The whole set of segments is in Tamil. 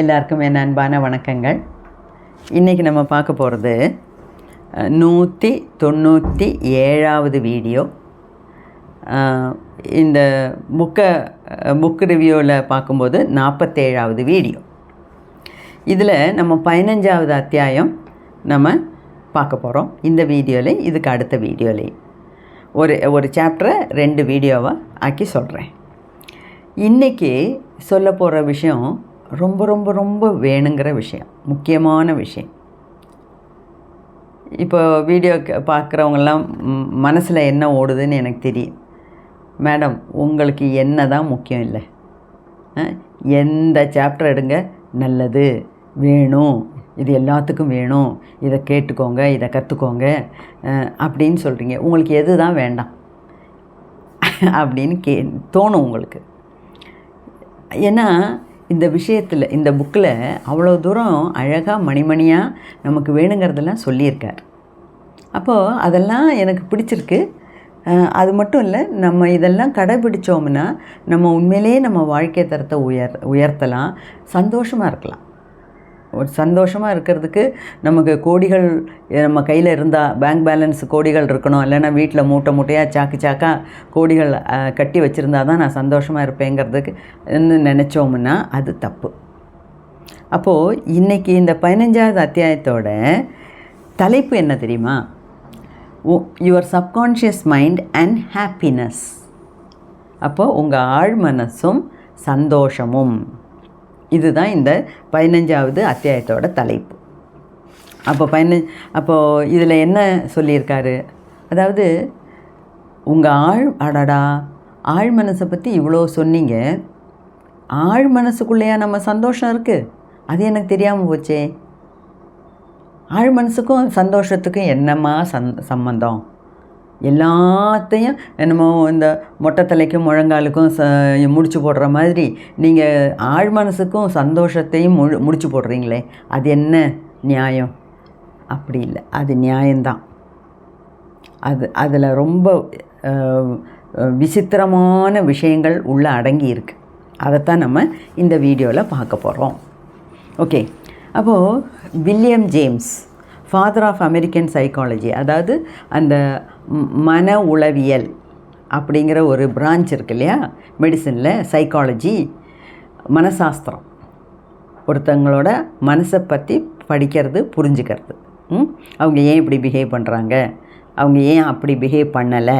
எல்லாருக்கும் என் அன்பான வணக்கங்கள். இன்றைக்கி நம்ம பார்க்க போகிறது நூற்றி தொண்ணூற்றி ஏழாவது வீடியோ. இந்த புக்கை புக் ரிவ்யூவில் பார்க்கும்போது நாற்பத்தேழாவது வீடியோ. இதில் நம்ம பதினஞ்சாவது அத்தியாயம் நம்ம பார்க்க போகிறோம் இந்த வீடியோவில் இதுக்கு அடுத்த வீடியோவில் ஒரு ஒரு சாப்டரை ரெண்டு வீடியோவாக ஆக்கி சொல்கிறேன் இன்றைக்கி சொல்ல போகிற விஷயம் ரொம்ப ரொம்ப ரொம்ப வேணுங்கிற விஷயம். முக்கியமான விஷயம். இப்போ வீடியோ பார்க்குறவங்கெல்லாம் மனசில் என்ன ஓடுதுன்னு எனக்கு தெரியும். மேடம் உங்களுக்கு என்ன தான் முக்கியம் இல்லை. எந்த சாப்டர் எடுங்க. நல்லது வேணும் இது எல்லாத்துக்கும் வேணும். இதை கேட்டுக்கோங்க இதை கற்றுக்கோங்க அப்படின்னு சொல்கிறீங்க உங்களுக்கு எது தான் வேண்டாம். அப்படின்னு கே தோணும் உங்களுக்கு. ஏன்னா இந்த விஷயத்தில் இந்த புக்கில் அவ்வளோ தூரம் அழகாக மணிமணியாக நமக்கு வேணுங்கிறதெல்லாம் சொல்லியிருக்கார். அப்போது அதெல்லாம் எனக்கு பிடிச்சிருக்கு. அது மட்டும் இல்லை நம்ம இதெல்லாம் கடைபிடிச்சோம்னா நம்ம உண்மையிலேயே நம்ம வாழ்க்கை தரத்தை உயர் உயர்த்தலாம் சந்தோஷமாக இருக்கலாம். ஒரு சந்தோஷமாக இருக்கிறதுக்கு நமக்கு கோடிகள் நம்ம கையில் இருந்தால் பேங்க் பேலன்ஸ் கோடிகள் இருக்கணும். இல்லைன்னா வீட்டில் மூட்டை மூட்டையாக சாக்கு சாக்கா கோடிகள் கட்டி வச்சுருந்தா தான் நான் சந்தோஷமாக இருப்பேங்கிறதுக்கு நினச்சோம்னா அது தப்பு. அப்போது இன்றைக்கி இந்த பதினஞ்சாவது அத்தியாயத்தோட தலைப்பு என்ன தெரியுமா? Your subconscious mind and happiness அப்போது உங்கள் ஆழ் மனசும் சந்தோஷமும். இதுதான் இந்த பதினஞ்சாவது அத்தியாயத்தோட தலைப்பு. அப்போ பதினஞ்சு அப்போது இதில் என்ன சொல்லியிருக்காரு? அதாவது உங்கள் ஆழ் அடடா ஆழ் மனசை பற்றி இவ்வளோ சொன்னீங்க. ஆழ் மனசுக்குள்ளேயா நம்ம சந்தோஷம் இருக்குது அது எனக்கு தெரியாமல் போச்சே. ஆழ் மனசுக்கும் சந்தோஷத்துக்கும் என்னம்மா சந் சம்மந்தம் எல்லாத்தையும் என்னமோ இந்த மொட்டை தலைக்கும் முழங்காலுக்கும் ச முடிச்சு போடுற மாதிரி நீங்கள் ஆழ் மனசுக்கும் சந்தோஷத்தையும் முழு முடிச்சு போடுறீங்களே அது என்ன நியாயம்? அப்படி இல்லை. அது நியாயம்தான். அது அதில் ரொம்ப விசித்திரமான விஷயங்கள் உள்ள அடங்கி இருக்கு. அதைத்தான் நம்ம இந்த வீடியோவில் பார்க்க போகிறோம் ஓகே. அப்போது William James father of American psychology அதாவது அந்த மன உளவியல் அப்படிங்கிற ஒரு பிரான்ச் இருக்கு இல்லையா? மெடிசனில் சைக்காலஜி மனசாஸ்திரம். ஒருத்தங்களோட மனசை பற்றி படிக்கிறது புரிஞ்சுக்கிறது. அவங்க ஏன் இப்படி பிஹேவ் பண்ணுறாங்க அவங்க ஏன் அப்படி பிஹேவ் பண்ணலை?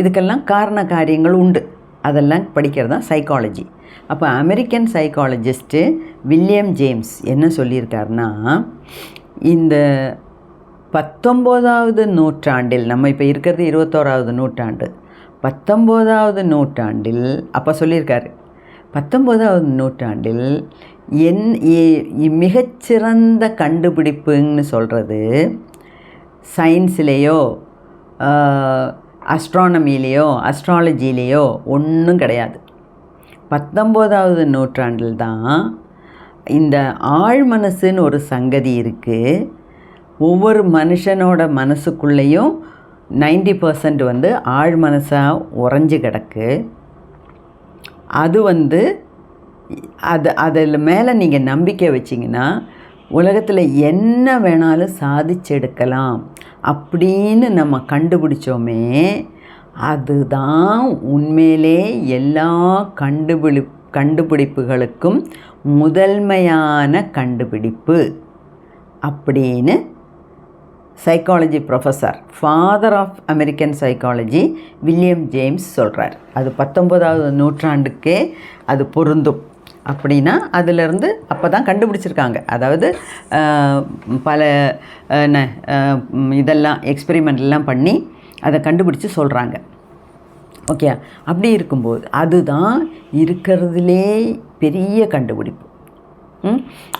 இதுக்கெல்லாம் காரண காரியங்கள் உண்டு. அதெல்லாம் படிக்கிறது தான் சைக்காலஜி அப்போ அமெரிக்கன் சைக்காலஜிஸ்ட்டு வில்லியம் ஜேம்ஸ் என்ன சொல்லியிருக்காருன்னா இந்த பத்தொம்போதாவது நூற்றாண்டில் நம்ம இப்போ இருக்கிறது இருபத்தோராவது நூற்றாண்டு. பத்தொம்போதாவது நூற்றாண்டில் அப்போ சொல்லியிருக்காரு பத்தொம்போதாவது நூற்றாண்டில் என் மிகச்சிறந்த கண்டுபிடிப்புன்னு சொல்கிறது சயின்ஸ்லேயோ அஸ்ட்ரானமிலேயோ அஸ்ட்ராலஜிலேயோ ஒன்றும் கிடையாது. பத்தொம்போதாவது நூற்றாண்டில் தான் இந்த ஆழ் மனசுன்னு ஒரு சங்கதி இருக்குது ஒவ்வொரு மனுஷனோட மனசுக்குள்ளேயும் 90% பர்சன்ட் வந்து ஆழ் மனசாக உறைஞ்சு கிடக்கு. அது வந்து அது அதில் மேலே நீங்கள் நம்பிக்கை வச்சிங்கன்னா உலகத்தில் என்ன வேணாலும் சாதிச்செடுக்கலாம் அப்படின்னு நம்ம கண்டுபிடிச்சோமே அதுதான் உண்மையிலே எல்லா கண்டுபிடி கண்டுபிடிப்புகளுக்கும் முதன்மையான கண்டுபிடிப்பு அப்படின்னு psychology professor father of American psychology William James சொல்கிறார் அது பத்தொம்போதாவது நூற்றாண்டுக்கே அது பொருந்தும் அப்படின்னா அதிலிருந்து அப்போ தான் கண்டுபிடிச்சிருக்காங்க. அதாவது பல என்ன, இதெல்லாம் எக்ஸ்பெரிமெண்ட்லாம் பண்ணி அதை கண்டுபிடிச்சு சொல்கிறாங்க ஓகே? அப்படி இருக்கும்போது அதுதான் இருக்கிறதுலே பெரிய கண்டுபிடிப்பு.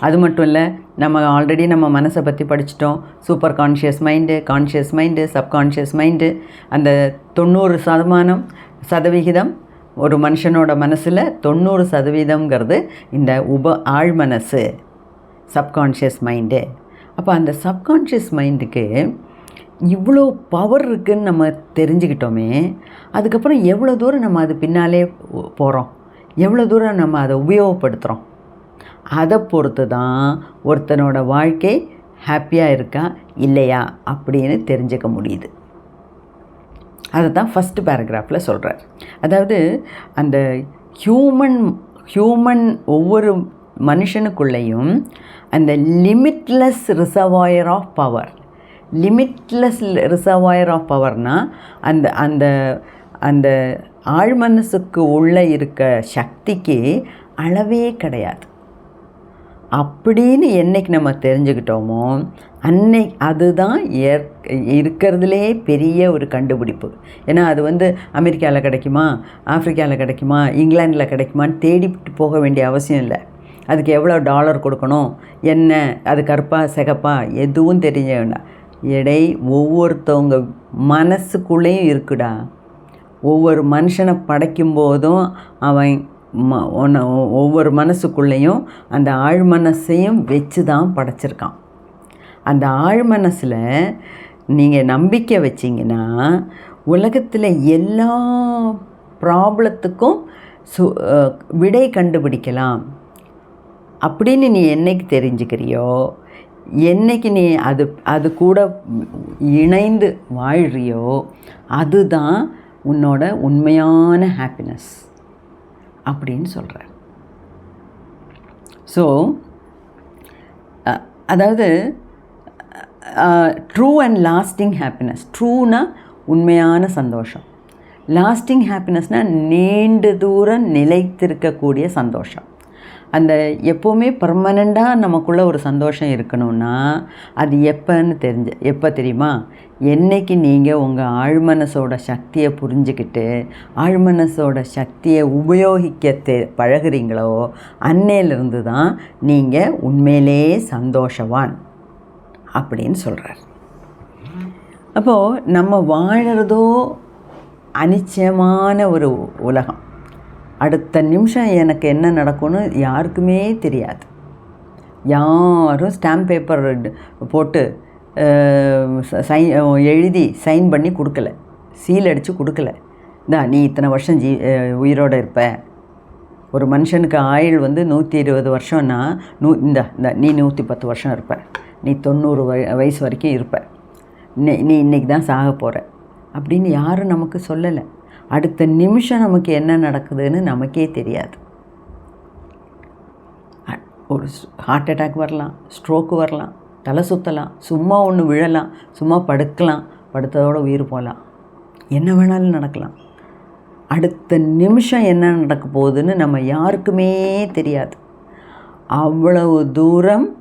அது மட்டும் இல்லை நம்ம ஆல்ரெடி நம்ம மனசை பற்றி படிச்சிட்டோம். Super conscious mind conscious mind subconscious mind அந்த தொண்ணூறு சதமானம் சதவிகிதம் ஒரு மனுஷனோட மனசில் தொண்ணூறு சதவீதங்கிறது இந்த உப ஆழ் மனசு சப்கான்ஷியஸ் மைண்டு அப்போ அந்த சப்கான்ஷியஸ் மைண்டுக்கு இவ்வளோ பவர் இருக்குன்னு நம்ம தெரிஞ்சுக்கிட்டோமே அதுக்கப்புறம் எவ்வளோ தூரம் நம்ம அது பின்னாலே போகிறோம் எவ்வளோ தூரம் நம்ம அதை உபயோகப்படுத்துகிறோம் அதை பொறுத்து தான் ஒருத்தனோட வாழ்க்கை ஹாப்பியாக இருக்கா இல்லையா அப்படின்னு தெரிஞ்சுக்க முடியுது. அதை தான் ஃபஸ்ட்டு பேராகிராஃபில் சொல்கிறார் அதாவது அந்த ஹியூமன் ஹியூமன் ஒவ்வொரு மனுஷனுக்குள்ளேயும் அந்த limitless reservoir of power limitless reservoir of பவர்னால் அந்த அந்த அந்த ஆழ்மனசுக்கு உள்ளே இருக்க சக்திக்கு அளவே கிடையாது. அப்படின்னு என்றைக்கு நம்ம தெரிஞ்சுக்கிட்டோமோ அன்னை அதுதான் ஏற் இருக்கிறதுலே பெரிய ஒரு கண்டுபிடிப்பு. ஏன்னா அது வந்து அமெரிக்காவில் கிடைக்குமா ஆஃப்ரிக்காவில் கிடைக்குமா இங்கிலாண்டில் கிடைக்குமான்னு தேடிட்டு போக வேண்டிய அவசியம் இல்லை. அதுக்கு எவ்வளோ டாலர் கொடுக்கணும் என்ன அது கருப்பா சிகப்பா எதுவும் தெரிய வேண்டாம். எடை ஒவ்வொருத்தவங்க மனசுக்குள்ளேயும் இருக்குடா. ஒவ்வொரு மனுஷனை படைக்கும் போதும் அவன் ம ஒன்று ஒவ்வொரு மனசுக்குள்ளேயும் அந்த ஆழ் மனசையும் வச்சு தான் படைச்சிருக்கான். அந்த ஆழ் மனசில் நீங்கள் நம்பிக்கை வச்சிங்கன்னா உலகத்தில் எல்லா ப்ராப்ளத்துக்கும் சு விடை கண்டுபிடிக்கலாம். அப்படின்னு நீ என்னைக்கு தெரிஞ்சுக்கிறியோ என்னைக்கு நீ அது அது கூட இணைந்து வாழ்றியோ அதுதான் உன்னோட உண்மையான ஹாப்பினஸ் அப்படின்னு சொல்கிறார் ஸோ அதாவது ட்ரூ அண்ட் லாஸ்டிங் ஹாப்பினஸ் ட்ரூனா உண்மையான சந்தோஷம். லாஸ்டிங் ஹாப்பினஸ்னால் நீண்ட தூரம் நிலைத்திருக்கக்கூடிய சந்தோஷம். அந்த எப்போவுமே பர்மனெண்ட்டாக நமக்குள்ளே ஒரு சந்தோஷம் இருக்கணும்னா அது எப்போன்னு தெரிஞ்ச எப்போ தெரியுமா? என்னைக்கு நீங்கள் உங்கள் ஆழ்மனசோட சக்தியை புரிஞ்சுக்கிட்டு ஆழ்மனசோட சக்தியை உபயோகிக்க தெ பழகுறீங்களோ அன்னையிலிருந்து தான் நீங்கள் உண்மையிலே சந்தோஷவான் அப்படின்னு சொல்கிறார் அப்போது நம்ம வாழறதோ அனிச்சயமான ஒரு உலகம். அடுத்த நிமிஷம் எனக்கு என்ன நடக்கும்னு யாருக்குமே தெரியாது. யாரும் ஸ்டாம்ப் பேப்பர் போட்டு சைன் எழுதி சைன் பண்ணி கொடுக்கல. சீல் அடித்து கொடுக்கல. இந்தா நீ இத்தனை வருஷம் ஜீ உயிரோடு இருப்ப. ஒரு மனுஷனுக்கு ஆயுள் வந்து நூற்றி இருபது வருஷம்னா நூ இந்த இந்த நீ நூற்றி பத்து வருஷம் இருப்ப. நீ தொண்ணூறு வயசு வரைக்கும் இருப்ப. நீ நீ இன்றைக்கி தான் சாக போகிற அப்படின்னு யாரும் நமக்கு சொல்லலை. அடுத்த நிமிஷம் நமக்கு என்ன நடக்குதுன்னு நமக்கே தெரியாது. ஒரு ஹார்ட் அட்டாக் வரலாம் ஸ்ட்ரோக்கு வரலாம் தலை சுற்றலாம் சும்மா ஒன்று விழலாம் சும்மா படுக்கலாம் படுத்ததோட உயிர் போகலாம். என்ன வேணாலும் நடக்கலாம். அடுத்த நிமிஷம் என்ன நடக்க போகுதுன்னு நம்ம யாருக்குமே தெரியாது. அவ்வளவு தூரம்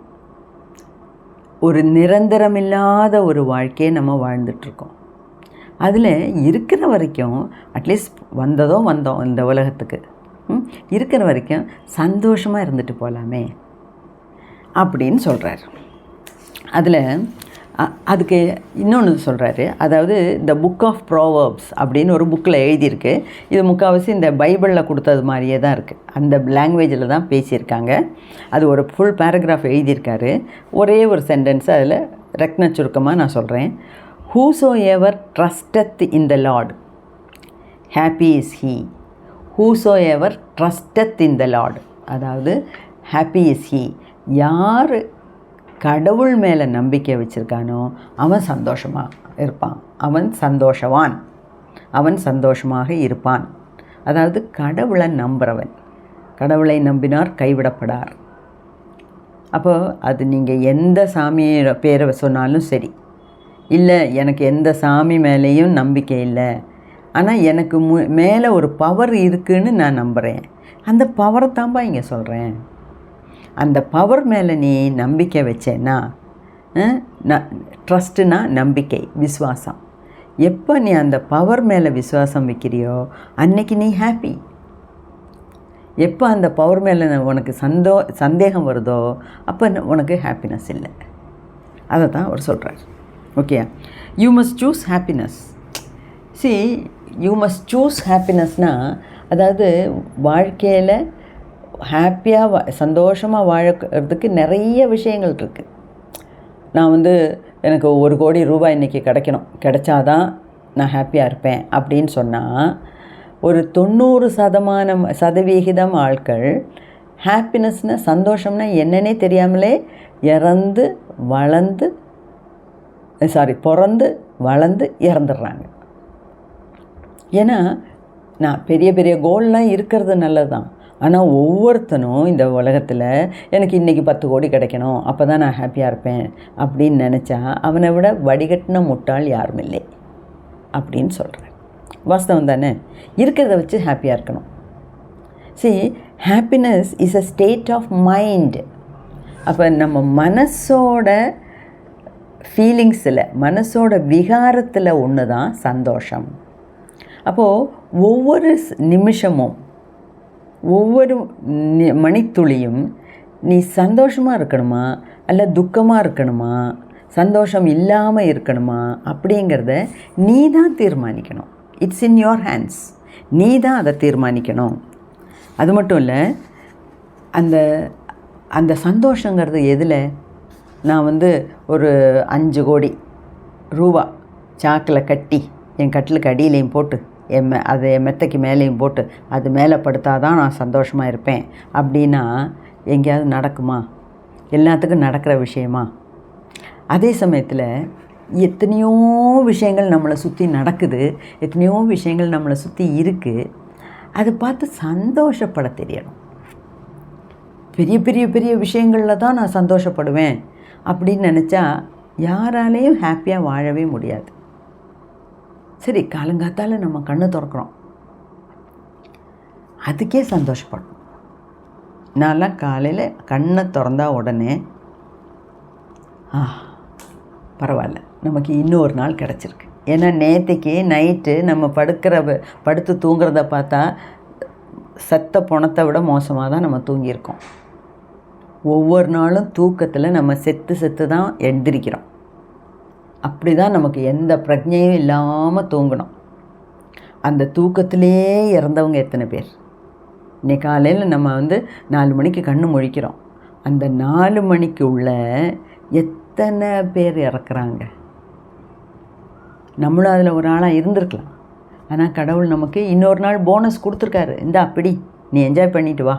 ஒரு நிரந்தரமில்லாத ஒரு வாழ்க்கையை நம்ம வாழ்ந்துட்டுருக்கோம் அதில் இருக்கிற வரைக்கும் அட்லீஸ்ட் வந்ததோ வந்தோம் இந்த உலகத்துக்கு இருக்கிற வரைக்கும் சந்தோஷமாக இருந்துட்டு போகலாமே அப்படின்னு சொல்கிறார் அதில் அதுக்கு இன்னொன்று சொல்கிறாரு அதாவது இந்த புக் ஆஃப் ப்ரோவர்ப்ஸ் அப்படின்னு ஒரு புக்கில் எழுதியிருக்கு. இது முக்கால்வாசி இந்த பைபிளில் கொடுத்தது மாதிரியே தான் இருக்குது அந்த லாங்குவேஜில் தான் பேசியிருக்காங்க. அது ஒரு ஃபுல் பேராகிராஃப் எழுதியிருக்காரு. ஒரே ஒரு சென்டென்ஸ் அதில் ரக்ன சுருக்கமாக நான் சொல்கிறேன் whosoever trusteth in the lord happy is he whosoever trusteth in the lord அதாவது ஹாப்பி இஸ் ஹீ யார் கடவுள் மேலே நம்பிக்கை வச்சுருக்கானோ அவன் சந்தோஷமாக இருப்பான். அவன் சந்தோஷவான். அவன் சந்தோஷமாக இருப்பான். அதாவது கடவுளை நம்புகிறவன் கடவுளை நம்பினார் கைவிடப்படார். அப்போது அது நீங்கள் எந்த சாமியை பேரை சொன்னாலும் சரி. இல்லை எனக்கு எந்த சாமி மேலேயும் நம்பிக்கை இல்லை. ஆனால் எனக்கு மு மேலே ஒரு பவர் இருக்குதுன்னு நான் நம்புகிறேன் அந்த பவரை தான்பா இங்கே சொல்கிறேன் அந்த பவர் மேலே நீ நம்பிக்கை வச்சேன்னா ட்ரஸ்ட்டுனா நம்பிக்கை விசுவாசம். எப்போ நீ அந்த பவர் மேலே விசுவாசம் வைக்கிறியோ அன்னைக்கு நீ ஹாப்பி எப்போ அந்த பவர் மேலே உனக்கு சந்தோ சந்தேகம் வருதோ அப்போ உனக்கு ஹாப்பினஸ் இல்லை. அதை தான் அவர் சொல்கிறார் okay you must choose happiness see you must choose ஹாப்பினஸ்னால் அதாவது வாழ்க்கையில் ஹாப்பியாக வா சந்தோஷமாக வாழறதுக்கு நிறைய விஷயங்கள் இருக்குது நான் வந்து எனக்கு ஒரு கோடி ரூபாய் இன்றைக்கி கிடைக்கணும். கிடைச்சாதான் நான் ஹாப்பியாக இருப்பேன் அப்படின்னு சொன்னால் ஒரு தொண்ணூறு சதமானம் சதவிகிதம் ஆட்கள் ஹாப்பினஸ்னால் சந்தோஷம்னா என்னன்னே தெரியாமலே இறந்து வளர்ந்து சாரி பிறந்து வளர்ந்து இறந்துடுறாங்க. ஏன்னா நான் பெரிய பெரிய கோல்லாம் இருக்கிறது நல்லது தான் ஆனால் ஒவ்வொருத்தனும் இந்த உலகத்தில் எனக்கு இன்றைக்கி பத்து கோடி கிடைக்கணும் அப்போ தான் நான் ஹாப்பியாக இருப்பேன் அப்படின்னு நினச்சா அவனை விட வடிகட்டின முட்டாள் யாரும் இல்லை அப்படின்னு சொல்கிறேன் வாஸ்தவம் தானே? இருக்கிறத வச்சு ஹாப்பியாக இருக்கணும். See happiness is a state of mind அப்போ நம்ம மனசோட ஃபீலிங்ஸில் மனசோட விகாரத்தில் ஒன்று தான் சந்தோஷம். அப்போது ஒவ்வொரு நிமிஷமும் ஒவ்வொரு நி- மணித்துளியும் நீ சந்தோஷமாக இருக்கணுமா? அல்ல துக்கமாக இருக்கணுமா? சந்தோஷம் இல்லாமல் இருக்கணுமா? அப்படிங்கிறத நீ தான் தீர்மானிக்கணும். இட்ஸ் இன் யோர் ஹேண்ட்ஸ் நீ தான் அதை தீர்மானிக்கணும். அது மட்டும் இல்லை அந்த அந்த சந்தோஷங்கிறது எதில்? நான் வந்து ஒரு அஞ்சு கோடி ரூபா சாக்கில் கட்டி என் கட்டிலுக்கு அடியிலையும் போட்டு என் மெ அதை என் மெத்தைக்கு மேலேயும் போட்டு அது மேலே படுத்தாதான் நான் சந்தோஷமாக இருப்பேன். அப்படின்னா எங்கேயாவது நடக்குமா? எல்லாத்துக்கும் நடக்கிற விஷயமா? அதே சமயத்தில் எத்தனையோ விஷயங்கள் நம்மளை சுற்றி நடக்குது எத்தனையோ விஷயங்கள் நம்மளை சுற்றி இருக்குது அதை பார்த்து சந்தோஷப்பட தெரியணும். பெரிய பெரிய பெரிய விஷயங்களில் தான் நான் சந்தோஷப்படுவேன். அப்படின்னு நினச்சா யாராலேயும் ஹாப்பியாக வாழவே முடியாது. சரி காலங்காத்தால் நம்ம கண்ணு திறக்கிறோம். அதுக்கே சந்தோஷப்படணும். நான்லாம் காலையில் கண்ணை திறந்தா உடனே ஆ பரவாயில்ல. நமக்கு இன்னொரு நாள் கிடச்சிருக்கு. ஏன்னா நேற்றுக்கு நைட்டு நம்ம படுக்கிற படுத்து தூங்குறத பார்த்தா சத்த பணத்தை விட மோசமாக தான் நம்ம தூங்கியிருக்கோம். ஒவ்வொரு நாளும் தூக்கத்தில் நம்ம செத்து செத்து தான் எந்திரிக்கிறோம். அப்படி தான் நமக்கு எந்த பிரஜையும் இல்லாமல் தூங்கணும். அந்த தூக்கத்திலே இறந்தவங்க எத்தனை பேர்? இன்னைக்கு காலையில் நம்ம வந்து நாலு மணிக்கு கண்ணு முழிக்கிறோம். அந்த நாலு மணிக்கு உள்ள எத்தனை பேர் இறக்குறாங்க? நம்மளும் அதில் ஒரு ஆளாக இருந்திருக்கலாம். ஆனால் கடவுள் நமக்கு இன்னொரு நாள் போனஸ் கொடுத்துருக்காரு. இந்த அப்படி நீ என்ஜாய் பண்ணிட்டு வா.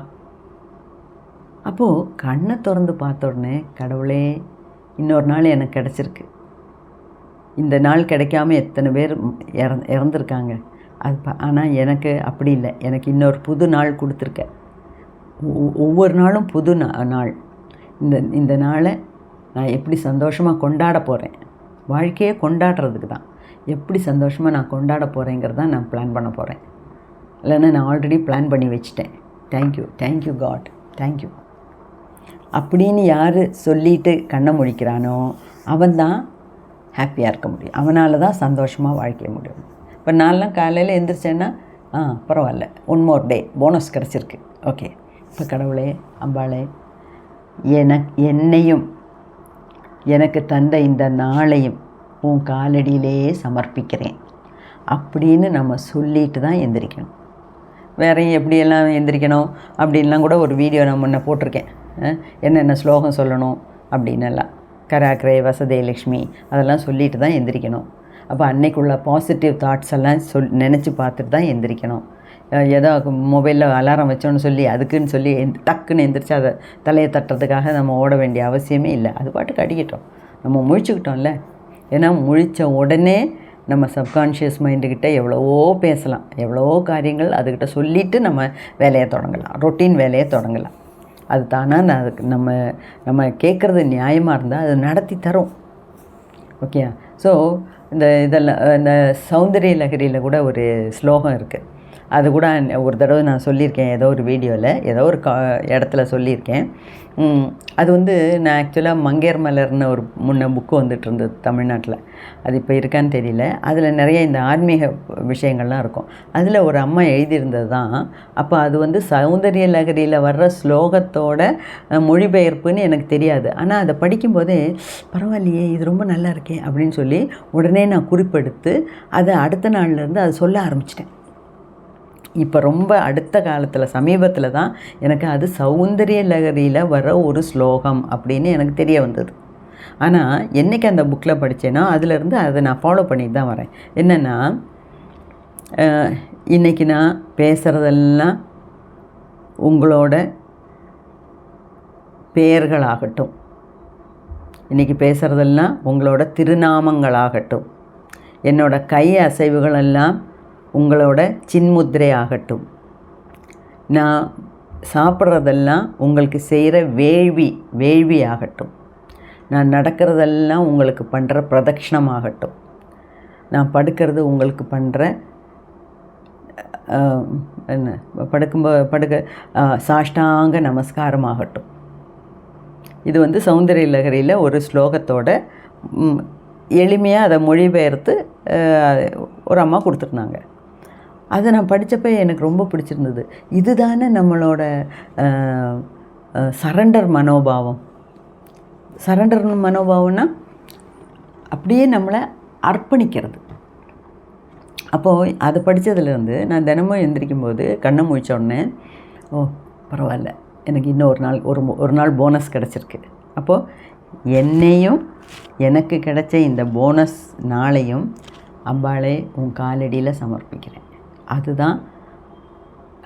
அப்போது கண்ணை திறந்து பார்த்த உடனே கடவுளே இன்னொரு நாள் எனக்கு கிடச்சிருக்கு. இந்த நாள் கிடைக்காம எத்தனை பேர் இறந் இறந்துருக்காங்க. அது ப ஆனால் எனக்கு அப்படி இல்லை. எனக்கு இன்னொரு புது நாள் கொடுத்துருக்க. ஒ- ஒவ்வொரு நாளும் புது நா- நாள். இந்த இந்த நாளை நான் எப்படி சந்தோஷமாக கொண்டாட போகிறேன் வாழ்க்கையை கொண்டாடுறதுக்கு தான். எப்படி சந்தோஷமாக நான் கொண்டாட போகிறேங்கிறது தான் நான் பிளான் பண்ண போகிறேன் இல்லைன்னா நான் ஆல்ரெடி பிளான் பண்ணி வச்சிட்டேன். தேங்க்யூ தேங்க்யூ காட் தேங்க்யூ அப்படின்னு யார் சொல்லிட்டு கண்ணை முழிக்கிறானோ அவன்தான் ஹாப்பியாக இருக்க முடியும். அவனால் தான் சந்தோஷமாக வாழ்க்கைய முடியும். இப்போ நான்லாம் காலையில் எந்திரிச்சேன்னா ஆ பரவாயில்ல. ஒன் மோர் டே போனஸ் கிடச்சிருக்கு. ஓகே இப்போ கடவுளே அம்பாளே என என்னையும் எனக்கு தந்த இந்த நாளையும் உன் காலடியிலே சமர்ப்பிக்கிறேன். அப்படின்னு நம்ம சொல்லிட்டு தான் எந்திரிக்கணும். வேறையும் எப்படியெல்லாம் எந்திரிக்கணும் அப்படின்லாம் கூட ஒரு வீடியோ நான் முன்ன போட்டிருக்கேன். என்னென்ன ஸ்லோகம் சொல்லணும் அப்படின்னெல்லாம் கராக்கரை வசதே லக்ஷ்மி அதெல்லாம் சொல்லிட்டு தான் எந்திரிக்கணும். அப்போ அன்னைக்குள்ள பாசிட்டிவ் தாட்ஸ் எல்லாம் சொல் நினச்சி பார்த்துட்டு தான் எந்திரிக்கணும். ஏதோ மொபைலில் அலாரம் வச்சோன்னு சொல்லி அதுக்குன்னு சொல்லி எந் டக்குன்னு எந்திரிச்சு அதை தலையை தட்டுறதுக்காக நம்ம ஓட வேண்டிய அவசியமே இல்லை. அது பாட்டுக்கு அடிக்கட்டும். நம்ம முழிச்சுக்கிட்டோம்ல. ஏன்னா முழித்த உடனே நம்ம சப்கான்ஷியஸ் மைண்டுக்கிட்ட எவ்வளவோ பேசலாம். எவ்வளவோ காரியங்கள் அதுக்கிட்ட சொல்லிவிட்டு நம்ம வேலையை தொடங்கலாம். ரொட்டீன் வேலையை தொடங்கலாம். அது தானாக அதுக்கு நம்ம நம்ம கேட்குறது நியாயமாக இருந்தால் அது நடத்தி தரும். ஓகே ஸோ இந்த இதெல்லாம் இந்த சௌந்தரிய லகரியில் கூட ஒரு ஸ்லோகம் இருக்குது அது கூட ஒரு தடவை நான் சொல்லியிருக்கேன் ஏதோ ஒரு வீடியோவில் ஏதோ ஒரு கா இடத்துல சொல்லியிருக்கேன். அது வந்து நான் ஆக்சுவலாக மங்கையர் மலர்னு ஒரு முன்ன புக்கு வந்துட்டு இருந்தது தமிழ்நாட்டில். அது இப்போ இருக்கான்னு தெரியல. அதில் நிறைய இந்த ஆன்மீக விஷயங்கள்லாம் இருக்கும். அதில் ஒரு அம்மா எழுதியிருந்தது தான் அப்போ அது வந்து சௌந்தரிய லகரியில் வர்ற ஸ்லோகத்தோட மொழிபெயர்ப்புன்னு எனக்கு தெரியாது. ஆனால் அதை படிக்கும்போதே பரவாயில்லையே இது ரொம்ப நல்லா இருக்கே அப்படின்னு சொல்லி உடனே நான் குறிப்பெடுத்து அதை அடுத்த நாள்லேருந்து அதை சொல்ல ஆரம்பிச்சிட்டேன். இப்போ ரொம்ப அடுத்த காலத்தில் சமீபத்தில் தான் எனக்கு அது சௌந்தரிய லகரியில் வர ஒரு ஸ்லோகம் அப்படின்னு எனக்கு தெரிய வந்தது. ஆனால் என்னைக்கு அந்த புக்கில் படித்தேனோ அதிலிருந்து அதை நான் ஃபாலோ பண்ணிட்டு தான் வரேன். என்னென்னா இன்றைக்கி நான் பேசுகிறதெல்லாம் உங்களோட பெயர்களாகட்டும். இன்றைக்கி பேசுகிறதெல்லாம் உங்களோட திருநாமங்களாகட்டும். என்னோடய கை அசைவுகளெல்லாம் உங்களோட சின்முத்திரை ஆகட்டும் நான் சாப்பிட்றதெல்லாம் உங்களுக்கு செய்கிற வேள்வி வேள்வி ஆகட்டும் நான் நடக்கிறதெல்லாம் உங்களுக்கு பண்ணுற பிரதட்சிணமாகட்டும். நான் படுக்கிறது உங்களுக்கு பண்ணுற என்ன படுக்கும்போது படுக்க சாஷ்டாங்க சாஷ்டாங்க நமஸ்காரமாகட்டும். இது வந்து சௌந்தரிய லகரியில் ஒரு ஸ்லோகத்தோட எளிமையாக அதை மொழிபெயர்த்து ஒரு அம்மா கொடுத்துருந்தாங்க. அதை நான் படித்தப்ப எனக்கு ரொம்ப பிடிச்சிருந்தது. இது தானே நம்மளோட சரண்டர் மனோபாவம். சரண்டர் மனோபாவம்னா அப்படியே நம்மளை அர்ப்பணிக்கிறது. அப்போது அதை படித்ததுலேருந்து நான் தினமும் எந்திரிக்கும் போது கண்ணை முழிச்ச உடனே ஓ பரவாயில்ல. எனக்கு இன்னும் ஒரு நாள் ஒரு ஒரு நாள் போனஸ் கிடச்சிருக்கு. அப்போது என்னையும் எனக்கு கிடைச்ச இந்த போனஸ் நாளையும் அம்பாளே உன் காலடியில் சமர்ப்பிக்கிறேன். அதுதான்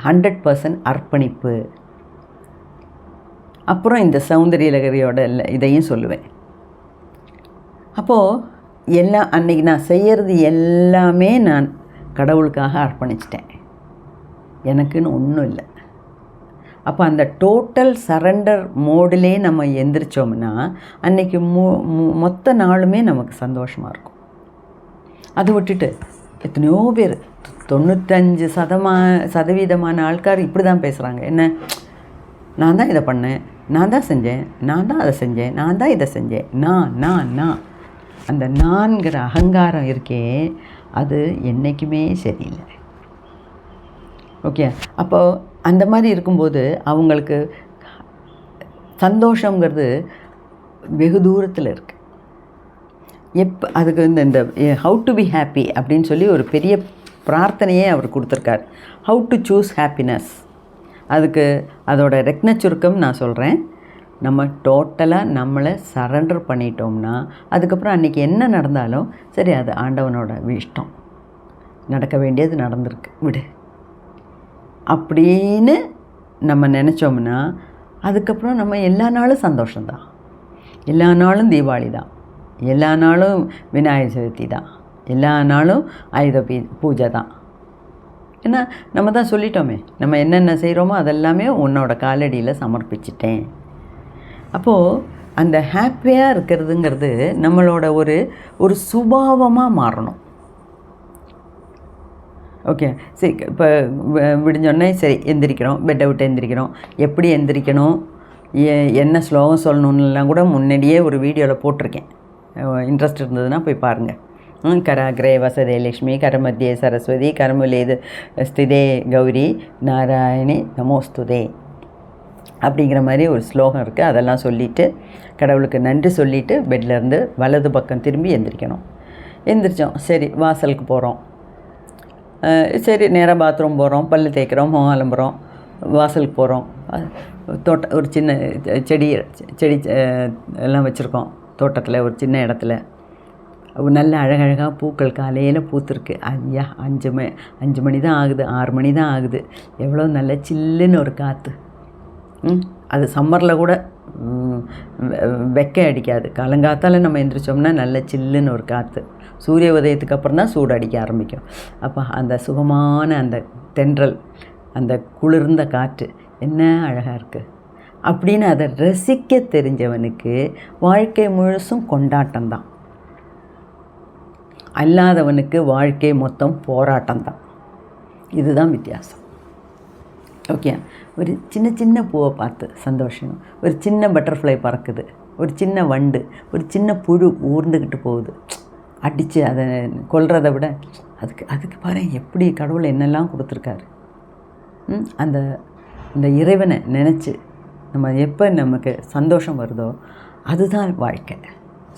ஹண்ட்ரட் பர்சன்ட் அர்ப்பணிப்பு. அப்புறம் இந்த சௌந்தரிய லகரியோட இதையும் சொல்லுவேன். அப்போது எல்லாம் அன்னைக்கு நான் செய்கிறது எல்லாமே நான் கடவுளுக்காக அர்ப்பணிச்சிட்டேன். எனக்குன்னு ஒன்றும் இல்லை. அப்போ அந்த டோட்டல் சரண்டர் மோடிலே நம்ம எந்திரிச்சோம்னா அன்னைக்கு மு மொத்த நாளுமே நமக்கு சந்தோஷமாக இருக்கும். அதை விட்டுட்டு எத்தனையோ பேர் தொண்ணூத்தஞ்சு சதமா சதவீதமான ஆட்கார் இப்படி தான் பேசுகிறாங்க என்ன? நான் தான் இதை பண்ணேன். நான் தான் செஞ்சேன். நான் தான் அதை செஞ்சேன். நான் தான் இதை செஞ்சேன். நான் நான் நான் அந்த நான்கிற அகங்காரம் இருக்கே அது என்றைக்குமே சரியில்லை. ஓகே? அப்போது அந்த மாதிரி இருக்கும்போது அவங்களுக்கு சந்தோஷங்கிறது வெகு தூரத்தில் இருக்குது எப் அதுக்கு இந்த இந்த ஹவு டு பி ஹாப்பி அப்படின்னு சொல்லி ஒரு பெரிய பிரார்த்தனையே அவர் கொடுத்துருக்கார். ஹவு டு சூஸ் ஹாப்பினஸ் அதுக்கு அதோட ரெக்ன சுருக்கம் நான் சொல்கிறேன் நம்ம டோட்டலாக நம்மளை சரண்டர் பண்ணிட்டோம்னா அதுக்கப்புறம் அன்றைக்கி என்ன நடந்தாலும் சரி அது ஆண்டவனோட இஷ்டம். நடக்க வேண்டியது நடந்திருக்கு. விடு. அப்படின்னு நம்ம நினச்சோம்னா அதுக்கப்புறம் நம்ம எல்லா நாளும் சந்தோஷம்தான். எல்லா நாளும் தீபாவளி தான் எல்லா நாளும் விநாயகர் சதுர்த்தி தான் எல்லா நாளும் ஆயுத பீ பூஜை தான். ஏன்னா நம்ம தான் சொல்லிட்டோமே நம்ம என்னென்ன செய்கிறோமோ அதெல்லாமே உன்னோட காலடியில் சமர்ப்பிச்சிட்டேன். அப்போது அந்த ஹாப்பியாக இருக்கிறதுங்கிறது நம்மளோட ஒரு ஒரு சுபாவமாக மாறணும். ஓகே சரி இப்போ விடிஞ்சோடனே சரி எந்திரிக்கிறோம் பெட்டை விட்டு எந்திரிக்கிறோம். எப்படி எந்திரிக்கணும்? என்ன ஸ்லோகம் சொல்லணுன்னுலாம் கூட முன்னாடியே ஒரு வீடியோவில் போட்டிருக்கேன். இன்ட்ரெஸ்ட் இருந்ததுன்னா போய் பாருங்கள் கராகிரே வசதே லக்ஷ்மி கரமத்தியே சரஸ்வதி கரமுலேது ஸ்திதே கௌரி நாராயணி நமோஸ்துதே அப்படிங்கிற மாதிரி ஒரு ஸ்லோகம் இருக்குது அதெல்லாம் சொல்லிவிட்டு கடவுளுக்கு நன்றி சொல்லிவிட்டு பெட்லேருந்து வலது பக்கம் திரும்பி எந்திரிக்கணும் எந்திரிச்சோம் சரி வாசலுக்கு போகிறோம் சரி நேராக பாத்ரூம் போகிறோம் பல்லு தேய்க்கிறோம் முகம் அலம்புறோம் வாசலுக்கு போகிறோம் தோட்ட ஒரு சின்ன செடி செடி எல்லாம் வச்சுருக்கோம் தோட்டத்தில் ஒரு சின்ன இடத்துல நல்ல அழகழகாக பூக்கள் காலையில் பூத்துருக்கு. ஐயா அஞ்சு மணி அஞ்சு மணி தான் ஆகுது ஆறு மணி தான் ஆகுது. எவ்வளோ நல்ல சில்லுன்னு ஒரு காற்று அது சம்மரில் கூட வெ- வெக்கை அடிக்காது. காலங்காத்தால் நம்ம எந்திரிச்சோம்னா நல்ல சில்லுன்னு ஒரு காற்று சூரிய உதயத்துக்கு அப்புறம் தான் சூடு அடிக்க ஆரம்பிக்கும். அப்போ அந்த சுகமான அந்த தென்றல் அந்த குளிர்ந்த காற்று என்ன அழகாக இருக்குது அப்படின்னு அதை ரசிக்க தெரிஞ்சவனுக்கு வாழ்க்கை முழுசும் கொண்டாட்டம் தான் அல்லாதவனுக்கு வாழ்க்கை மொத்தம் போராட்டம் தான் இதுதான் வித்தியாசம். ஓகே ஒரு சின்ன சின்ன பூவை பார்த்து சந்தோஷம். ஒரு சின்ன பட்டர்ஃப்ளை பறக்குது. ஒரு சின்ன வண்டு. ஒரு சின்ன புழு ஊர்ந்துக்கிட்டு போகுது. அடித்து அதை கொல்றதை விட அதுக்கு அதுக்கு பாரு எப்படி கடவுள் என்னெல்லாம் கொடுத்துருக்காரு. அந்த அந்த இறைவனை நினச்சி நம்ம எப்போ நமக்கு சந்தோஷம் வருதோ அதுதான் வாழ்க்கை.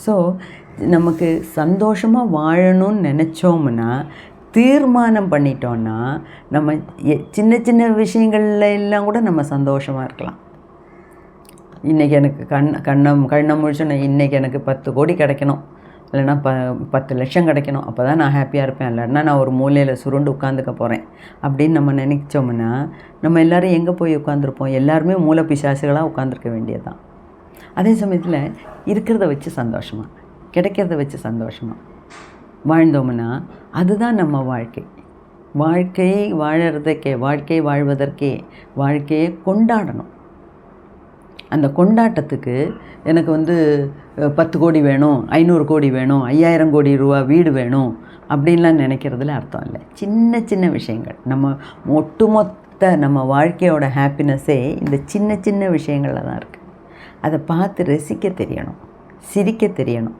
ஸோ நமக்கு சந்தோஷமாக வாழணும்னு நினச்சோம்னா தீர்மானம் பண்ணிட்டோன்னா நம்ம எ- சின்ன சின்ன விஷயங்கள்ல எல்லாம் கூட நம்ம சந்தோஷமாக இருக்கலாம். இன்றைக்கி எனக்கு கண் கண்ணம் கண்ணை முழிச்சோன்னே இன்றைக்கி எனக்கு பத்து கோடி கிடைக்கணும். இல்லைன்னா ப பத்து லட்சம் கிடைக்கணும். அப்போ தான் நான் ஹாப்பியாக இருப்பேன். இல்லைன்னா நான் ஒரு மூலையில் சுருண்டு உட்காந்துக்க போகிறேன் அப்படின்னு நம்ம நினைச்சோம்னா நம்ம எல்லோரும் எங்கே போய் உட்காந்துருப்போம் எல்லாருமே மூல பிசாசுகளாக உட்காந்துருக்க வேண்டியது தான் அதே சமயத்தில் இருக்கிறத வச்சு சந்தோஷமாக கிடைக்கிறத வச்சு சந்தோஷமாக வாழ்ந்தோம்னா அதுதான் நம்ம வாழ்க்கை. வாழ்க்கையை வாழறதுக்கே வாழ்க்கை வாழ்வதற்கே வாழ்க்கையை கொண்டாடணும். அந்த கொண்டாட்டத்துக்கு எனக்கு வந்து பத்து கோடி வேணும் ஐநூறு கோடி வேணும் ஐயாயிரம் கோடி ரூபா வீடு வேணும் அப்படின்லாம் நினைக்கிறதுல அர்த்தம் இல்லை. சின்ன சின்ன விஷயங்கள். நம்ம ஒட்டுமொத்த நம்ம வாழ்க்கையோட ஹாப்பினஸ்ஸே இந்த சின்ன சின்ன விஷயங்களில் தான் இருக்குது அதை பார்த்து ரசிக்க தெரியணும் சிரிக்க தெரியணும்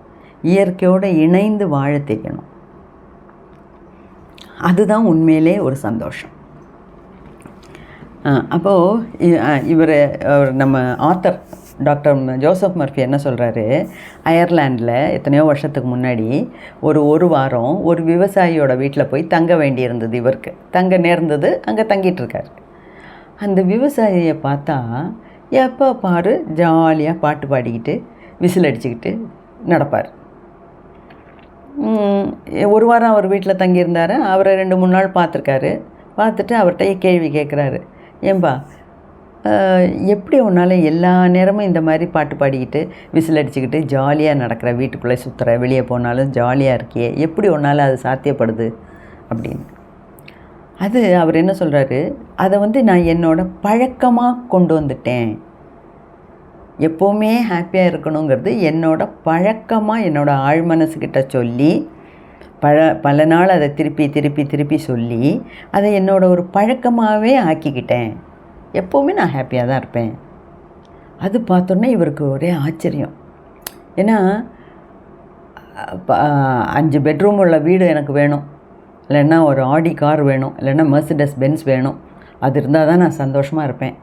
இயற்கையோடு இணைந்து வாழ தெரியணும். அதுதான் உண்மையிலே ஒரு சந்தோஷம். அப்போது இவர் நம்ம ஆத்தர் டாக்டர் ஜோசப் மர்ஃபி என்ன சொல்கிறாரு அயர்லாண்டில் எத்தனையோ வருஷத்துக்கு முன்னாடி ஒரு ஒரு வாரம் ஒரு விவசாயியோட வீட்டில் போய் தங்க வேண்டியிருந்தது இவருக்கு. தங்க நேர்ந்தது அங்கே தங்கிட்டு இருக்கார். அந்த விவசாயியை பார்த்தா எப்போ பாரு ஜாலியாக பாட்டு பாடிக்கிட்டு விசில் அடிச்சுக்கிட்டு நடப்பார். ஒரு வாரம் அவர் வீட்டில் தங்கியிருந்தார் அவரை ரெண்டு மூணு நாள் பார்த்துருக்காரு. பார்த்துட்டு அவர்கிட்ட கேள்வி கேட்குறாரு ஏம்பா எப்படி உன்னால் எல்லா நேரமும் இந்த மாதிரி பாட்டு பாடிக்கிட்டு விசில் அடிச்சுக்கிட்டு ஜாலியாக நடக்கிற வீட்டுக்குள்ளே சுற்றுற வெளியே போனாலும் ஜாலியாக இருக்கியே எப்படி உன்னால் அது சாத்தியப்படுது? அப்படின்னு. அது அவர் என்ன சொல்கிறாரு அதை வந்து நான் என்னோடய பழக்கமாக கொண்டு வந்துட்டேன். எப்போவுமே ஹாப்பியாக இருக்கணுங்கிறது என்னோட பழக்கமாக என்னோடய ஆழ் மனசுக்கிட்ட சொல்லி பல பல நாள் அதை திருப்பி திருப்பி திருப்பி சொல்லி அதை என்னோட ஒரு பழக்கமாகவே ஆக்கிக்கிட்டேன். எப்போவுமே நான் ஹாப்பியாக தான் இருப்பேன். அது பார்த்தோன்னே இவருக்கு ஒரே ஆச்சரியம். ஏன்னா அஞ்சு பெட்ரூம் உள்ள வீடு எனக்கு வேணும். இல்லைன்னா ஒரு ஆடி கார் வேணும் இல்லைன்னா மெர்சிடஸ் பென்ஸ் வேணும். அது இருந்தால் தான் நான் சந்தோஷமாக இருப்பேன்.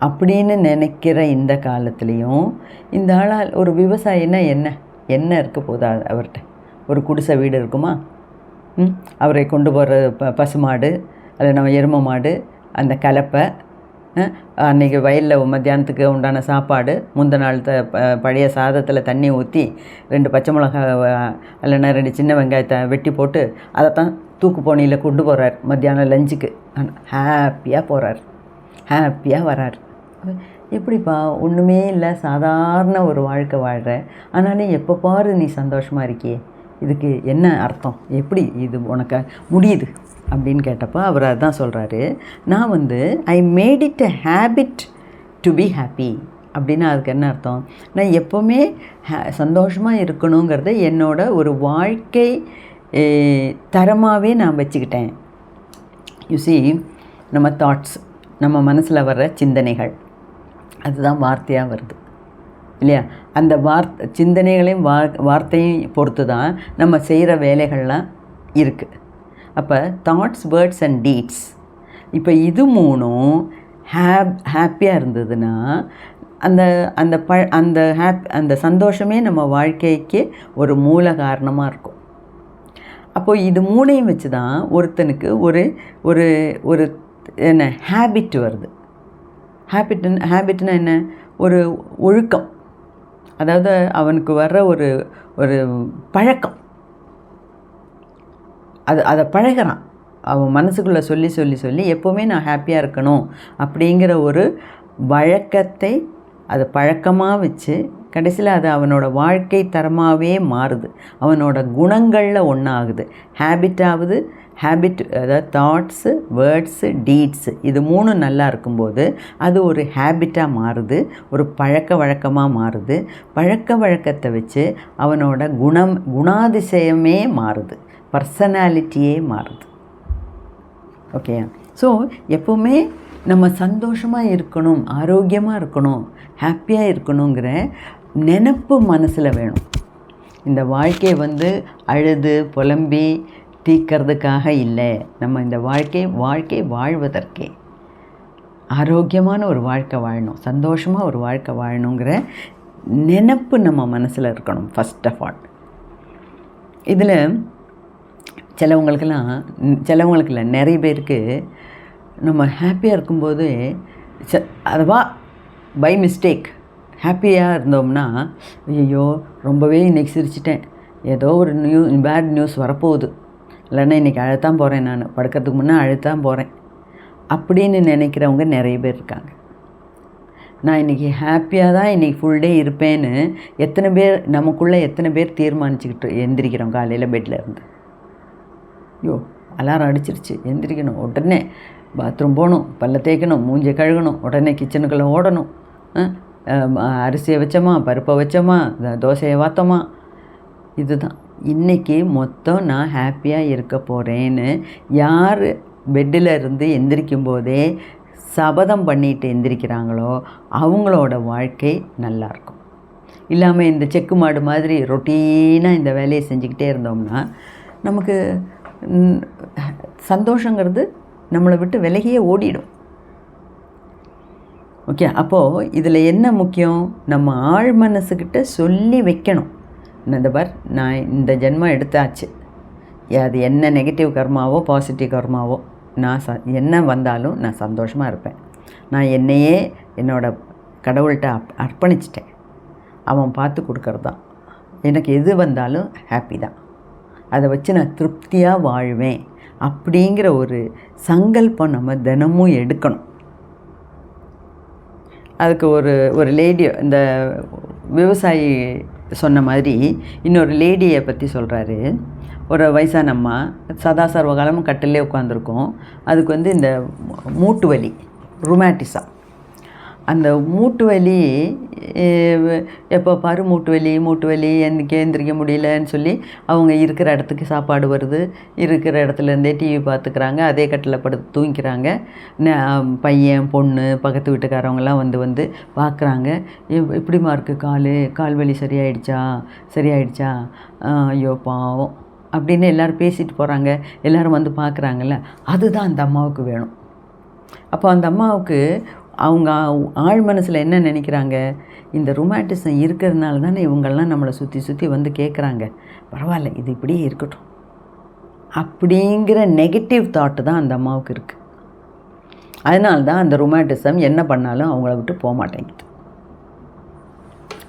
அப்படின்னு நினைக்கிற இந்த காலத்துலேயும் இந்த ஆளால் ஒரு விவசாயின்னா என்ன? என்ன இருக்க போதா அவர்கிட்ட ஒரு குடிசை வீடு இருக்குமா? ம்? அவரை கொண்டு போகிற ப பசுமாடு அல்ல நம்ம எரும மாடு அந்த கலப்பை அன்றைக்கி வயலில் மத்தியானத்துக்கு உண்டான சாப்பாடு முந்த நாள் த பழைய சாதத்தில் தண்ணி ஊற்றி ரெண்டு பச்சை மிளகா இல்லைன்னா ரெண்டு சின்ன வெங்காயத்தை வெட்டி போட்டு அதைத்தான் போனியில் கொண்டு போகிறார் மத்தியானம் லஞ்சுக்கு ஹாப்பியாக போகிறார் ஹாப்பியாக வரார். எப்படிப்பா ஒன்றுமே இல்லை. சாதாரண ஒரு வாழ்க்கை வாழ்கிற ஆனாலும் எப்போ பாரு நீ சந்தோஷமாக இருக்கியே. இதுக்கு என்ன அர்த்தம்? எப்படி இது உனக்கு முடியுது? அப்படின்னு கேட்டப்போ அவர் அதான் சொல்கிறாரு நான் வந்து I made it a habit to be happy அப்படின்னா அதுக்கு என்ன அர்த்தம்? நான் எப்போவுமே ஹே சந்தோஷமாக இருக்கணுங்கிறத என்னோட ஒரு வாழ்க்கை தரமாகவே நான் வச்சுக்கிட்டேன். யூ நம்ம தாட்ஸ் நம்ம மனசில் வர்ற சிந்தனைகள் அதுதான் வார்த்தையாக வருது. இல்லையா? அந்த வார்த்தை சிந்தனைகளையும் வார் வார்த்தையும் பொறுத்து தான் நம்ம செய்கிற வேலைகள்லாம் இருக்குது அப்போ தாட்ஸ் வேர்ட்ஸ் அண்ட் டீட்ஸ் இப்போ இது மூணும் ஹேப் ஹாப்பியாக இருந்ததுன்னா அந்த அந்த ப அந்த ஹாப் அந்த சந்தோஷமே நம்ம வாழ்க்கைக்கு ஒரு மூல காரணமாக இருக்கும். அப்போது இது மூணையும் வச்சு தான் ஒருத்தனுக்கு ஒரு ஒரு ஒரு என்ன ஹேபிட் வருது. ஹேபிட்னு ஹேபிட்னா என்ன? ஒரு ஒழுக்கம். அதாவது அவனுக்கு வர்ற ஒரு ஒரு பழக்கம். அது அதை பழகிறான். அவன் மனசுக்குள்ளே சொல்லி சொல்லி சொல்லி எப்போவுமே நான் ஹாப்பியாக இருக்கணும் அப்படிங்கிற ஒரு வழக்கத்தை அதை பழக்கமாக வச்சு கடைசியில் அது அவனோட வாழ்க்கை தரமாகவே மாறுது. அவனோட குணங்களில் ஒன்றாகுது ஹேபிட் ஆகுது. ஹேபிட் அதாவது தாட்ஸு வேர்ட்ஸு டீட்ஸு இது மூணும் நல்லா இருக்கும்போது அது ஒரு ஹேபிட்டாக மாறுது. ஒரு பழக்க வழக்கமாக மாறுது. பழக்க வழக்கத்தை வச்சு அவனோட குணம் குணாதிசயமே மாறுது. பர்சனாலிட்டியே மாறுது. ஓகே ஸோ எப்போவுமே நம்ம சந்தோஷமாக இருக்கணும் ஆரோக்கியமாக இருக்கணும் ஹாப்பியாக இருக்கணுங்கிற நினப்பு மனசில் வேணும். இந்த வாழ்க்கையை வந்து அழுது புலம்பி தீக்கிறதுக்காக இல்லை. நம்ம இந்த வாழ்க்கை வாழ்க்கை வாழ்வதற்கே. ஆரோக்கியமான ஒரு வாழ்க்கை வாழணும். சந்தோஷமாக ஒரு வாழ்க்கை வாழணுங்கிற நினப்பு நம்ம மனசில் இருக்கணும் ஃபஸ்ட் ஆஃப் ஆல் இதில் சிலவங்களுக்கெல்லாம் சிலவங்களுக்கு இல்லை நிறைய பேருக்கு நம்ம ஹாப்பியாக இருக்கும்போது ச அதுவா பை மிஸ்டேக் ஹாப்பியாக இருந்தோம்னா ஐயோ ரொம்பவே இன்றைக்கி சிரிச்சிட்டேன் ஏதோ ஒரு நியூ பேட் நியூஸ் வரப்போகுது. இல்லைன்னா இன்றைக்கி அழுத்தான் போகிறேன் நான். படுக்கிறதுக்கு முன்னே அழுத்தான் போகிறேன் அப்படின்னு நினைக்கிறவங்க நிறைய பேர் இருக்காங்க. நான் இன்றைக்கி ஹாப்பியாக தான் இன்றைக்கி ஃபுல் டே இருப்பேன்னு எத்தனை பேர் நமக்குள்ளே எத்தனை பேர் தீர்மானிச்சுக்கிட்டு எந்திரிக்கிறோம் காலையில் பெட்டில் இருந்து. ஐயோ அலாரம் அடிச்சிருச்சு. எந்திரிக்கணும். உடனே பாத்ரூம் போகணும். பல்ல தேய்க்கணும். மூஞ்சை கழுகணும். உடனே கிச்சனுக்குள்ளே ஓடணும். அரிசியை வச்சோமா பருப்பை வச்சோமா தோசையை வாத்தோமா? இதுதான். இன்றைக்கி மொத்தம் நான் ஹாப்பியாக இருக்க போகிறேன்னு யார் பெட்டில் இருந்து எந்திரிக்கும் போதே சபதம் பண்ணிட்டு எந்திரிக்கிறாங்களோ அவங்களோட வாழ்க்கை நல்லாயிருக்கும் இல்லாமல் இந்த செக்கு மாடு மாதிரி ரொட்டீனாக இந்த வேலையை செஞ்சுக்கிட்டே இருந்தோம்னா நமக்கு சந்தோஷங்கிறது நம்மளை விட்டு விலகியே ஓடிடும். ஓகே? அப்போது இதில் என்ன முக்கியம்? நம்ம ஆழ் மனசுக்கிட்ட சொல்லி வைக்கணும். இந்த பார் நான் இந்த ஜென்மம் எடுத்தாச்சு. அது என்ன நெகட்டிவ் கர்மாவோ பாசிட்டிவ் கர்மாவோ? நான் ச என்ன வந்தாலும் நான் சந்தோஷமாக இருப்பேன். நான் என்னையே என்னோட கடவுள்கிட்ட அப் அர்ப்பணிச்சிட்டேன். அவன் பார்த்து கொடுக்கறது தான் எனக்கு எது வந்தாலும் ஹாப்பி தான். அதை வச்சு நான் திருப்தியாக வாழ்வேன். அப்படிங்கிற ஒரு சங்கல்பம் நம்ம தினமும் எடுக்கணும். அதுக்கு ஒரு ஒரு லேடி இந்த விவசாயி சொன்ன மாதிரி இன்னொரு லேடியை பற்றி சொல்கிறாரு ஒரு வயசான அம்மா சதா சர்வகாலமும் கட்டிலே உட்காந்துருக்கோம் அதுக்கு வந்து இந்த மூட்டு வலி ருமேட்டிசா அந்த மூட்டு வலி எப்போ பாரு மூட்டு வலி மூட்டு வலி எனக்கு எந்திரிக்க முடியலன்னு சொல்லி அவங்க இருக்கிற இடத்துக்கு சாப்பாடு வருது. இருக்கிற இடத்துல இருந்தே டிவி பார்த்துக்கிறாங்க. அதே கட்டில் படுத்து தூங்கிக்கிறாங்க. ந- பையன் பொண்ணு பக்கத்து வீட்டுக்காரவங்களாம் வந்து வந்து பார்க்குறாங்க. இப்படிமா இருக்குது கால் கால் வலி சரியாயிடுச்சா? சரியாயிடுச்சா? ஐயோ பாவம். அப்படின்னு எல்லோரும் பேசிட்டு போகிறாங்க எல்லோரும் வந்து பார்க்குறாங்கல்ல. அதுதான் அந்த அம்மாவுக்கு வேணும். அப்போ அந்த அம்மாவுக்கு அவங்க ஆழ் மனசில் என்ன நினைக்கிறாங்க? இந்த ரொமாட்டிசம் இருக்கிறதுனால தானே இவங்கெல்லாம் நம்மளை சுற்றி சுற்றி வந்து கேட்குறாங்க பரவாயில்ல இது இப்படியே இருக்கட்டும். அப்படிங்கிற நெகட்டிவ் தாட்டு தான் அந்த அம்மாவுக்கு இருக்குது அதனால தான் அந்த ரொமாட்டிசம் என்ன பண்ணாலும் அவங்கள விட்டு போக மாட்டேங்குது.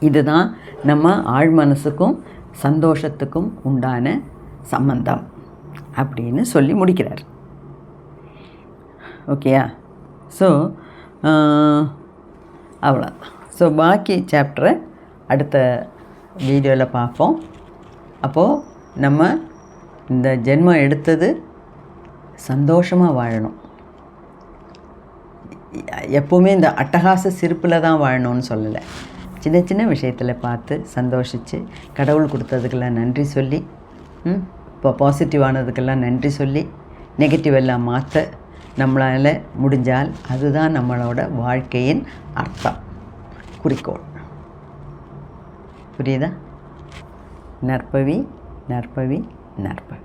இதுதான் நம்ம ஆழ் மனசுக்கும் சந்தோஷத்துக்கும் உண்டான சம்பந்தம் அப்படின்னு சொல்லி முடிக்கிறார். ஓகேயா? ஸோ அவ்வளோதான். ஸோ பாக்கி சாப்டரை அடுத்த வீடியோவில் பார்ப்போம். அப்போது நம்ம இந்த ஜென்மம் எடுத்தது சந்தோஷமாக வாழணும். எப்போவுமே இந்த அட்டகாச சிரிப்பில் தான் வாழணும்னு சொல்லலை. சின்ன சின்ன விஷயத்தில் பார்த்து சந்தோஷித்து கடவுள் கொடுத்ததுக்கெல்லாம் நன்றி சொல்லி இப்போ பாசிட்டிவானதுக்கெல்லாம் நன்றி சொல்லி நெகட்டிவ் எல்லாம் மாற்ற நம்மளால் முடிஞ்சால் அதுதான் நம்மளோட வாழ்க்கையின் அர்த்தம். குறிக்கோள். புரியுதா? நற்பவி நற்பவி நற்பவி.